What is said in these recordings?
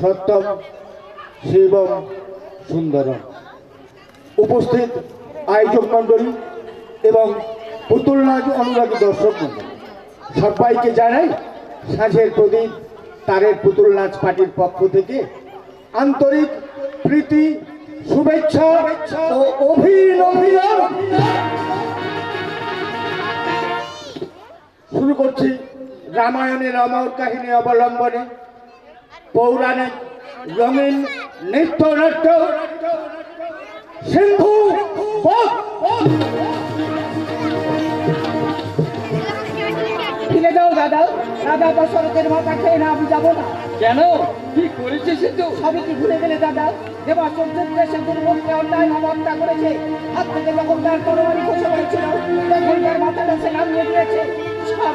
সত্যম শিবম সুন্দরম। উপস্থিত আয়োজক মণ্ডলী এবং পুতুল নাচ অনুরাগী দর্শক মণ্ডলী। সবাইকে জানাই সাঁঝের প্রদীপ তারের পুতুল নাচ পার্টির পক্ষ থেকে আন্তরিক প্রীতি, শুভেচ্ছা ও অভিনন্দন। শুরু করছি রামায়ণের অমর কাহিনী অবলম্বনে। পৌরাণিক রঙিন নৃত্য নাট্য সিন্ধু। ফিরে যাও দাদা। দাদা দশরথের মাথা খেয়ে না আমি যাব না। কেন? কি করেছে সে সবই কি ভুলে গেলে দাদা? দেবা চন্দ্রকে সে দুর্মুখকে অন্যায় হত্যা করেছে। হাত থেকে যখন তার তরবারি খসে পড়েছিল তখন তার মাথাটা সে নামিয়ে দিয়েছে। সব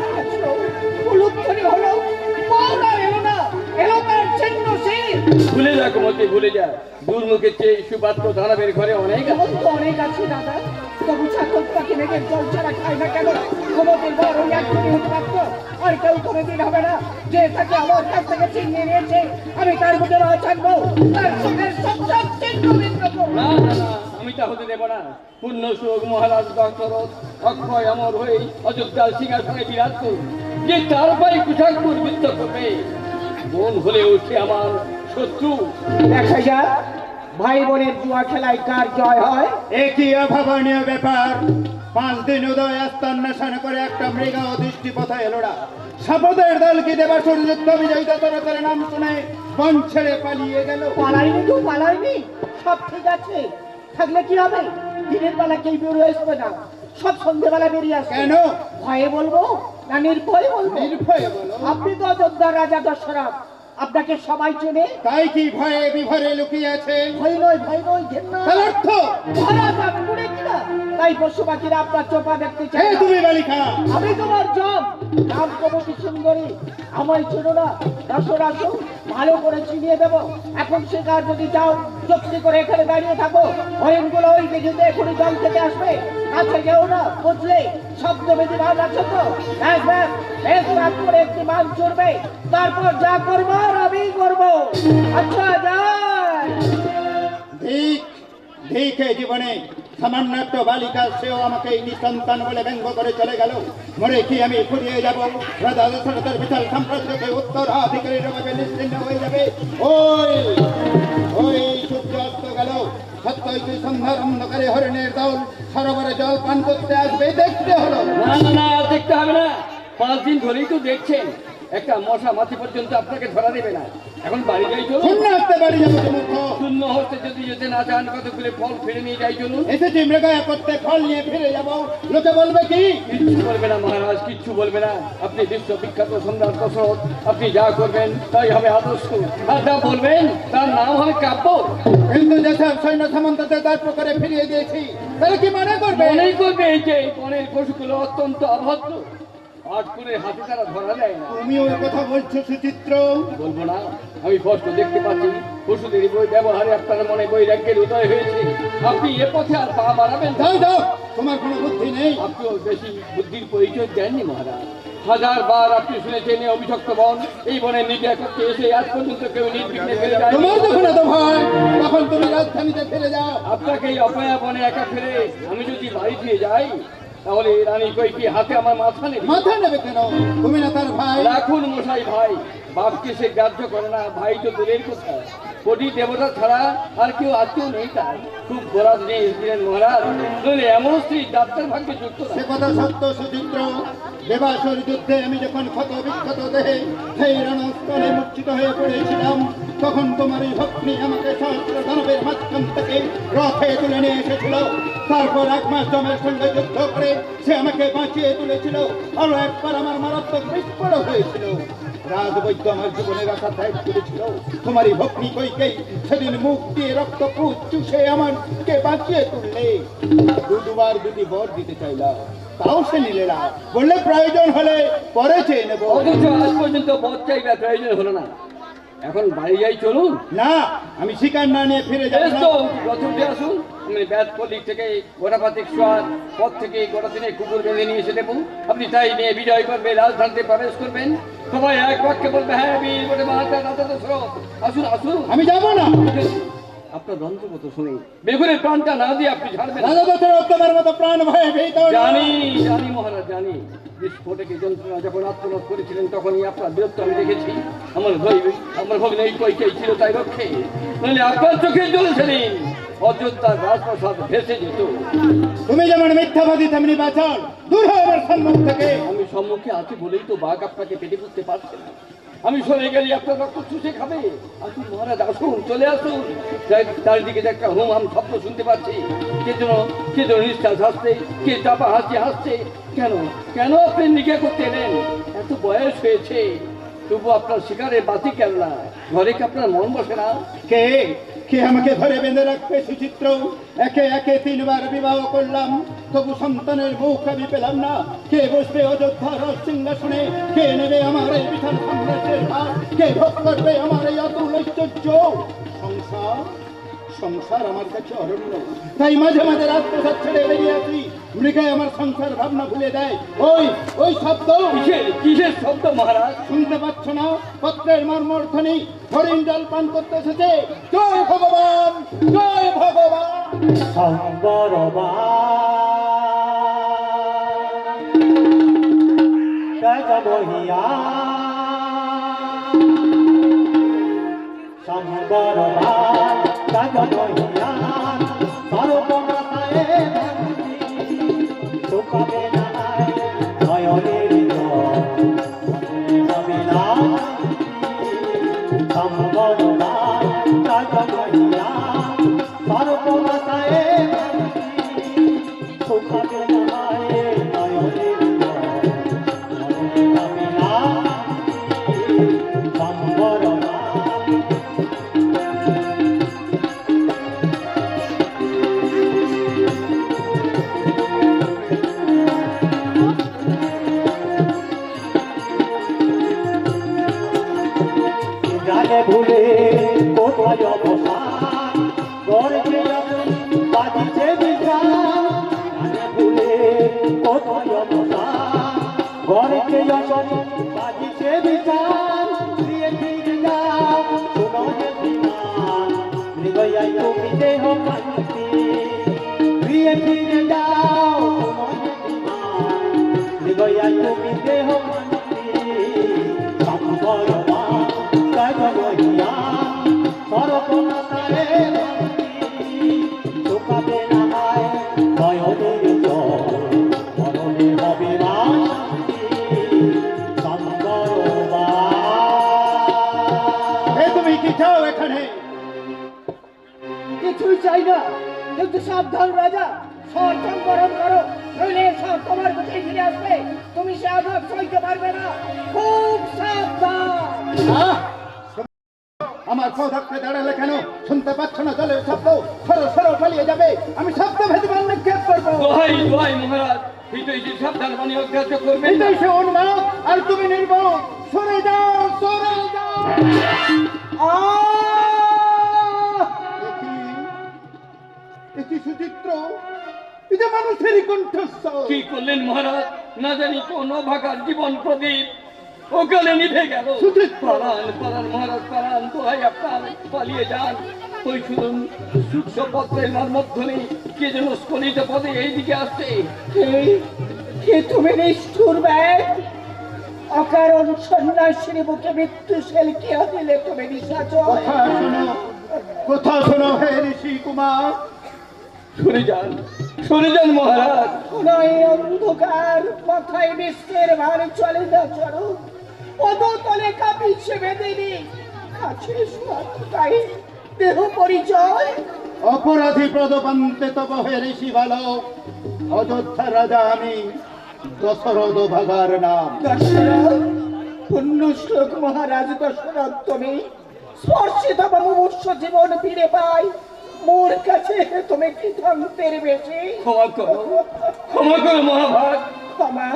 কুমতি ভুলে যা দুর্মুখের চেয়ে সুপাত্র দানবের ঘরে অনেক আছে। অনেক আছে দাদা। তবু পাখি মেঘে জল ছাড়া খায় না কেন? হতে পারত? আর কেউ কোনোদিন হবে না। যে তাকে আমার কাছ থেকে ছিনিয়ে নিয়েছে আমি তার মধ্যে না থাকব তার চোখের সব সব চিহ্ন না না না আমি তা হতে দেব না। পূর্ণ সুখ মহারাজ দশরথ অক্ষয় অমর হয়ে অযোধ্যার সিংহাসনে বিরাজ করুন। যে তার পায়ে কুঠাকুর বৃত্ত করবে বোন হলে উঠে আমার শত্রু। দেখা যাক ভাই বোনের জুয়া খেলায় কার জয় হয়। একই অভাবনীয় ব্যাপার। পাঁচ দিন উদয় আস্তান নাশান করে একটা মৃগা দৃষ্টি পথে এলোড়া শপথের দল কি দেবা সূর্যত্ব বিজয়ী দশরথের নাম শুনে বন ছেড়ে পালিয়ে গেল। পালাইনি তো পালাইনি সব ঠিক আছে। থাকলে কি হবে? দিনের বেলা কেউ বেরোয় আসবে না। সব সন্ধ্যেবেলা বেরিয়ে আসবে। কেন? ভয়ে বলব না নির্ভয় বলব। নির্ভয়ে বলো। আপনি তো অযোধ্যার রাজা দশরথ। আপনাকে সবাই চেনে। তাই কি ভয়ে বিভরে লুকিয়ে আছে ভয় নয় ভয় নয় ঘেন্না। অর্থ? কিনা তাই পশু পাখিরা আপনার চোপা দেখতে। তুমি বালিকা আমি তোমার জম নাম কমতি সুন্দরী। আমায় ছিল না। দশর আসো। ভালো করে চিনিয়ে দেবো। এখন শিকার যদি যাও চুক্তি করে এখানে দাঁড়িয়ে থাকো। হরিণগুলো ওই দিঘিতে এখনই জল থেকে আসবে। কাছে যেও না বুঝলে? শব্দ বেদি মান আছে তো রাত করে একটি মান চড়বে। তারপর যা করব আমি করব। আচ্ছা যাই। ঠিক ঠিক জীবনে। সামান্য একটা বালিকা সেও আমাকে নিঃসন্তান বলে ব্যঙ্গ করে চলে গেল। মরে কি আমি ফুরিয়ে যাব? রাজা দশরথের বিশাল সাম্রাজ্যকে উত্তরাধিকারীর ভাবে নিশ্চিন্ন হয়ে যাবে। ওই ওই সূর্য অস্ত গেল। হরিণের দল সরোবরে জল পান করতে আসবে। দেখতে হলো। না না দেখতে হবে না। পাঁচ দিন ধরেই তো দেখছেন। একটা মশা মাছি পর্যন্ত আপনাকে ধরা দেবে না। এখন বাড়ি যাই চলুন। শূন্য আসতে পারি যাব শূন্য হচ্ছে যদি যেতে না চান কতগুলো ফল ফিরে নিয়ে যাই চলুন। এসেছি মৃগয়া করতে ফল নিয়ে ফিরে যাব। লোকে বলবে কি? কিচ্ছু বলবে না মহারাজ কিচ্ছু বলবে না। আপনি বিশ্ববিখ্যাত সম্রাট দশরথ আপনি যা করবেন তাই হবে আদর্শ। আর যা বলবেন তার নাম হবে কাব্য। কিন্তু যেসব সৈন্য সামন্তদের তার প্রকারে ফিরিয়ে দিয়েছি। তাহলে কি মনে করবে? মনেই করবে এই যে বনের পশুগুলো অত্যন্ত অভদ্র। আট করে হাতে তারা ধরা দেয় না। তুমি ওই কথা বলছো সুচিত্র? বলব না আমি স্পষ্ট দেখতে পাচ্ছি। বই ব্যবহারে আপনার মনে বৈরাগ্যের উদয় হয়েছে। আপনি এ পথে আর পা বাড়াবেন তোমার কোনো বুদ্ধি নেই। আপনিও বেশি বুদ্ধির পরিচয় দেননি মহারাজ। হাজার বার আপনি শুনেছেন এই বন। এই বনের নির্দেশ করতে এসে আজ পর্যন্ত কেউ নির্বিঘ্নে ফিরে যায় তোমার যখন এত ভয় তখন তুমি রাজধানীতে ফিরে যাও। আপনাকে এই অপয়া বনে একা ফিরে আমি যদি বাড়ি ফিরে যাই তাহলে রানী কই কি হাতে আমার মাথা নেবে মাথা নেবে কেন? তুমি না তার ভাই। রাখুন মশাই ভাই বাপকে সে গ্রাহ্য করে না ভাই তো দূরের কথা। কোটি দেবতা ছাড়া আর কেউ আত্মীয় নেই তার। খুব বরাদ নেই ছিলেন মহারাজ। নইলে এমন স্ত্রী ডাক্তার ভাগ্যে যুক্ত সে কথা সত্য সুচিত্র। দেবাসুর যুদ্ধে আমি যখন ক্ষত বিক্ষত দেহে সেই রণস্থলে মূর্ছিত হয়ে পড়েছিলাম তখন তোমার এই ভগ্নি আমাকে সহস্র দানবের মাঝখান থেকে রথে তুলে নিয়ে এসেছিল। তারপর এক মাস জমের সঙ্গে যুদ্ধ করে সে আমাকে বাঁচিয়ে তুলেছিল। আরও একবার আমার মারাত্মক বিস্ফোরণ হয়েছিল। রাজবৈদ্য আমার জীবনের আশা ত্যাগ করেছিল তোমার এই ভগ্নি সেদিন মুখ দিয়ে রক্ত পুষ চুষে বাঁচিয়ে তুললে। দুবার দুটি বর দিতে চাইলাম তাও সে নিলে না। বললে, প্রয়োজন হলে পরে চেয়ে নেব। আজ পর্যন্ত বধ চাইবার প্রয়োজন হলো না। এখন বাড়ি যাই চলুন। না আমি শিকার না নিয়ে ফিরে না। তো রথ আসুন। আমি ব্যাট পল্লিক থেকে গোটা পাতিক সোয়ার পথ থেকে গোটা দিনে কুকুর বেঁধে নিয়ে এসে দেবো। আপনি তাই নিয়ে বিজয় করবে রাজধানীতে প্রবেশ করবেন। সবাই এক বাক্যে বলবে হ্যাঁ বীর বলে দাদা তো আসুন আসুন। আমি যাব না। আপনার দন্তগত শুনি। বেগুনের প্রাণটা না দিয়ে আপনি ছাড়বেন। তোমার মতো প্রাণ ভয়ে ভীত জানি জানি মহারাজ জানি। বিস্ফোটকে যন্ত্রণা যখন আত্মনাদ করেছিলেন তখনই আপনার বীরত্ব আমি দেখেছি। আমার ভয় আমার ভগ্ন এই কৈকেই ছিল তাই রক্ষে। নইলে আপনার চোখে জল সেদিন অযোধ্যার রাজপ্রাসাদ ভেসে যেত। তুমি যেমন মিথ্যাবাদী তেমনি বাঁচান দূর হয় আমার সম্মুখ থেকে। আমি সম্মুখে আছি বলেই তো বাঘ আপনাকে পেটে করতে পারছে না। আমি সরে গেলি, আপনার রক্ত চুষে খাবে? আসুন মহারাজ, আসুন, চলে আসুন। চারি- চারিদিকে যে একটা হুম হাম শব্দ শুনতে পাচ্ছি। কে যেন কে যেন নিঃশ্বাস হাসছে, কে চাপা হাসছে হাসছে। কেন কেন আপনি নিজে করতে এলেন? এত বয়স হয়েছে। তবু আপনার শিকারে বাতি কেন না? ঘরে কি আপনার মন বসে না? কে? কে আমাকে ধরে বেঁধে রাখবে সুচিত্র? একে একে তিনবার বিবাহ করলাম। তবু সন্তানের মুখ আমি পেলাম না। কে বসবে অযোধ্যা রস সিংহাসনে কে নেবে আমার এই বিশাল সাম্রাজ্যের ভার কে ভোগ করবে আমার এই অতুল ঐশ্বর্য সংসার? সংসার আমার কাছে অরণ্য। তাই মাঝে মাঝে রাজপ্রসাদ ছেড়ে বেরিয়ে আসি। মৃগে আমার সংসার ভাবনা ভুলে দেয় ওই ওই শব্দ। কিসের কিসের শব্দ মহারাজ? শুনতে পাচ্ছ না? পত্রের মর্মর্ধনী হরিণ জল পান করতে এসেছে। জয় ভগবান জয় ভগবান। জানে কিছুই চাই না। কিন্তু সাবধান রাজা সরকার গরম করো, নইলে সব তোমার কাছে ফিরে আসবে। তুমি সে আঘাত সইতে পারবে না। খুব সাবধান। আমার পদার্থে দাঁড়ালে কেন? শুনতে পাচ্ছ না জলের শব্দ? সরো সরো পালিয়ে যাবে। আমি শব্দ ভেদ নিক্ষেপ করব। দোহাই দোহাই মহারাজ। হিতই যে সাবধান বাণী অজ্ঞাত করবেন না। সে উন্মাদ আর তুমি নির্মল সরে যাও সরে যাও। দেখি সুচিত্র? এটা মানুষেরই কণ্ঠস্বর। কি করলেন মহারাজ? না জানি কোন ভাগার জীবন প্রদীপ। ওখানে নিভে গেল। সুচিত্র। পালান পালান মহারাজ পালান দোহাই আপনার পালিয়ে যান। ওই শুনুন সূক্ষ্ম পত্রের মধ্যে কে যেন স্খলিত পদে এইদিকে আসছে। কে তুমি নিষ্ঠুর ব্যাগ? অকারণ সন্ন্যাসীর বুকে মৃত্যু সেল কে দিলে তুমি নিশাচর? কথা শোনো কথা শোনো হে ঋষি কুমার। সরে যান সরে যান মহারাজ। নয় অন্ধকার মাথায় বিশ্বের ভার চলে না চড়ো পদতলে কাঁপিছে বেদিনী কাছে তাই দেহ পরিচয়। অপরাধী প্রদপান্তে তব হে ঋষি ভালো অযোধ্যা রাজা আমি দশরথ ভাগার নাম। দশরথ পুণ্য শ্লোক মহারাজ দশরথ তুমি স্পর্শিত মুমূর্ষ জীবন ফিরে পাই। মোর কাছে তুমি কি ধন্তের বেশি? ক্ষমা করো। ক্ষমা করো মহাভাগ। ক্ষমা?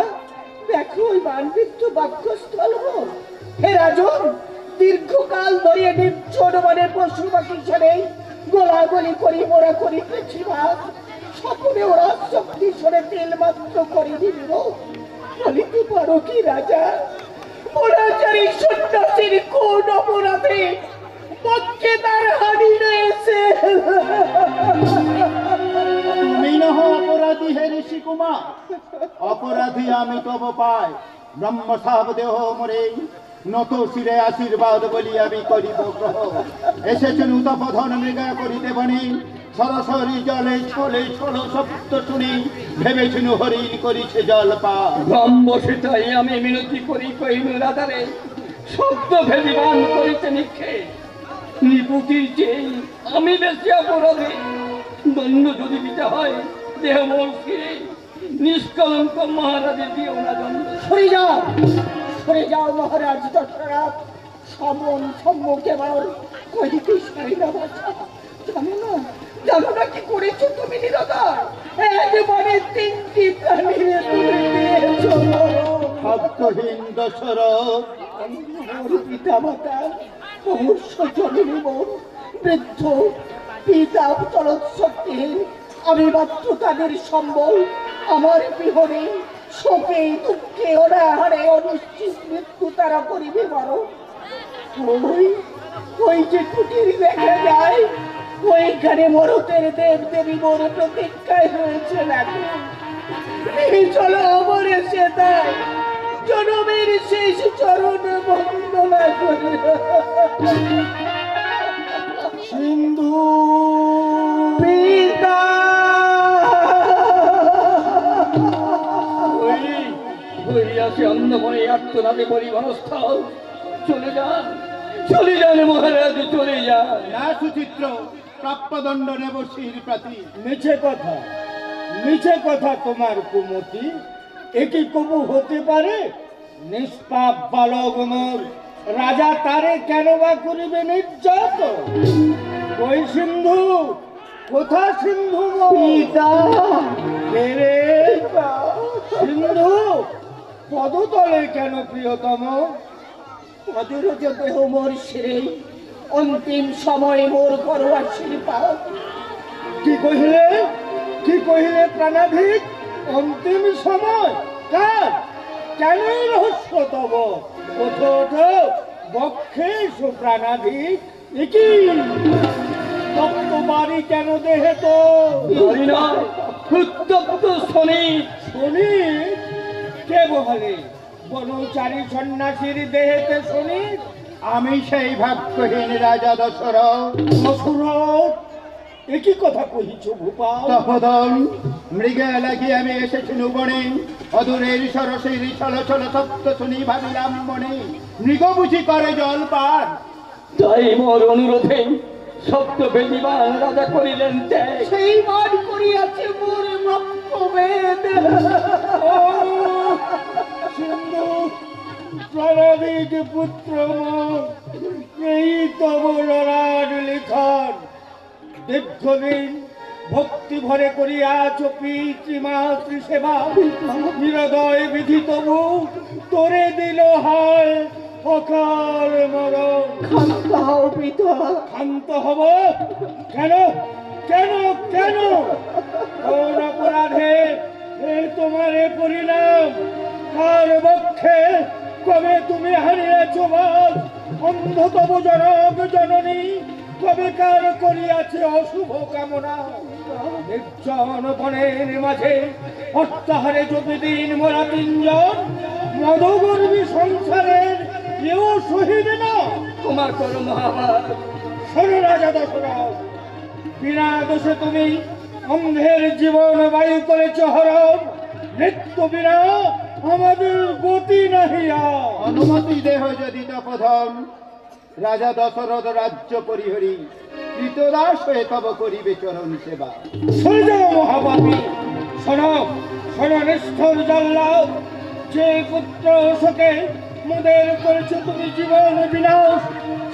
দেখো ওই মানবিত্ত বাক্যস্থল হে। রাজন দীর্ঘকাল ধরে নির্জন মানে পশু পাখি ছেড়ে গোলাগুলি করি মোরা করি পৃথিবাদ সকলে ওরা শক্তি সরে তেল মাত্র করে দিল। বলিতে পারো কি রাজা? ওরাচারী সন্ন্যাসীর কোন অপরাধে পক্ষে তার হানি রয়েছে। তুমি নহ অপরাধী হে ঋষি কুমার অপরাধী আমি তব পাই। ব্রহ্ম সাব দেহ মরে নত শিরে আশীর্বাদ বলি আমি করিব গ্রহ। এসেছেন উতপধন মৃগা করিতে বনি। সরাসরি জলে ছলে ছল শব্দ শুনি ভেবেছেন হরিণ করিছে জল পা। ব্রহ্ম সেটাই আমি মিনতি করি কহিনু রাধারে। শব্দ ভেদিবান করিতে নিক্ষে নিপুতির চেয়ে আমি বেশি অপরাধী। দণ্ড যদি দিতে হয় দেহ মন ফিরে। নিষ্কলঙ্ক মহারাজের দিও না দণ্ড। সরে যাও! সরে যাও মহারাজ দশরথ। সমন সম্মুখে আমার কহিতে সরে না বাছা। জানো না জানো না কি করেছ তুমি নিরদার এক মানে তিনটি প্রাণী তুমি দিয়েছ ভক্তহীন দশরথ। পিতা মাতা মোর বৃদ্ধ, পিতা চলত শক্তিহীন আমি মাত্র তাদের সম্বল, আমার বিহনে শোকে দুঃখে অনাহারে অনিশ্চিত মৃত্যু তারা করিবে বড়। ওই যে কুটির দেখা যায়, ওইখানে মরতের দেব দেবী মোর প্রতীক্ষায় রয়েছে দেখো। চলো আমার এসে তাই। জনমের শেষ চরণ বন্দনা করে। সিন্ধু। পিতা। ওই ওই আসে অন্নমনে আত্মনাদে পরিবনস্থল চলে যান চলে যান মহারাজ চলে যান। না সুচিত্র প্রাপ্যদণ্ড নেব শির প্রাতি মিছে কথা মিছে কথা তোমার কুমতি। একই কবু হতে পারে? নিষ্পাপ বালক মোর রাজা তারে কেন বা করিবে নির্যাত? ওই সিন্ধু? কোথা সিন্ধু? পিতা। কে সিন্ধু পদতলে কেন প্রিয়তম? অদূরজ দেহ মোর শিরে অন্তিম সময়ে মোর করো আশীর্বাদ কি কহিলে? কি কহিলে প্রাণাধিক? অন্তিম সময় কার? কেন রহস্য তব ওঠো ওঠো বক্ষে সুপ্রাণাধিক তপ্ত বাড়ি কেন দেহে তো উত্তপ্ত শনি। শুনি? কে বহলে বনচারী সন্ন্যাসীর দেহেতে শুনি? আমি সেই ভাগ্যহীন রাজা দশরথ। অসুরত একই কথা কহিছ ভূপাল তপদন মৃগে লাগি আমি এসেছি নুবনে। অদূরের সরসের ছল ছল সপ্ত শুনি ভাবিলাম মনে। মৃগ বুঝি করে জল পার তাই মোর অনুরোধে সপ্ত বেদিবান রাজা করিলেন সেই মান করিয়াছে মোর মক্কবেদ সিন্ধু প্রাণাদিক পুত্র মোর, এই লিখন দীর্ঘদিন ভক্তি ভরে করিয়াছ পিতৃমাতৃ সেবা। নিরদয় বিধি তবু তোরে দিল হায় অকাল মরণ। ক্ষান্ত হও পিতা। শান্ত হব? কেন? কেন? কেন? কোন অপরাধে তোমার পরিণাম? কার বক্ষে কবে তুমি হারিয়েছ বাস? অন্ধতম জনক জননী কবে কার করিয়াছে অশুভ কামনা। নির্জন বনের মাঝে অর্থাহারে যদি দিন মোরা তিনজন মদগর্বী সংসারের কেউ শহীদ না। তোমার করো মহাভারত। শোনো রাজা দশরথ, বিনা দোষে তুমি অন্ধের জীবন বায়ু করেছ হরণ। মৃত্যু বিনা আমাদের গতি নাহিয়া অনুমতি দেহ যদি তপধন রাজা দশরথ রাজ্য পরিহরি কৃতদাস হয়ে তব করিবে চরণ সেবা। মহাপাপী শোনো শোনো নিষ্ঠুর জল্লাদ। যে পুত্র শোকে মোদের করেছে তুমি জীবন বিনাশ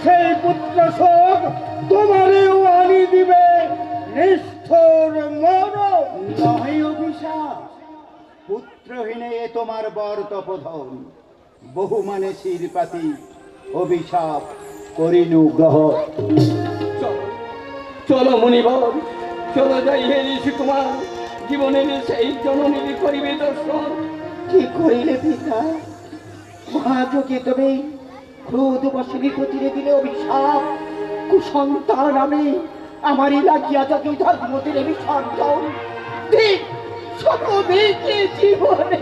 সেই পুত্র শোক তোমারেও আনি দিবে নিষ্ঠুর নহে অভিশাপ। পুত্রহীনে এ তোমার বর তপধন। বহু মানে শিরপাতি অভিশাপ। করিনু গ্রহণ চলো মনিবর চলো যাই হে ঋষি কুমার। জীবনের সেই জননীর করিবে দর্শন। কি করিলে পিতা? মহাযোগে তুমি ক্রোধ বসিনী প্রতিরে দিলে অভিশাপ। কুসন্তান আমি আমারই লাগিয়া যদি ধর্মতির বিসর্জন দিন শতদিকে জীবনে?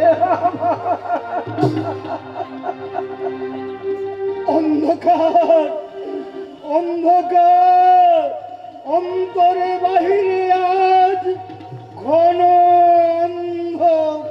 অন্ধকার। অন্ধকার অন্তরে বাহিরে আজ ঘন অন্ধকার।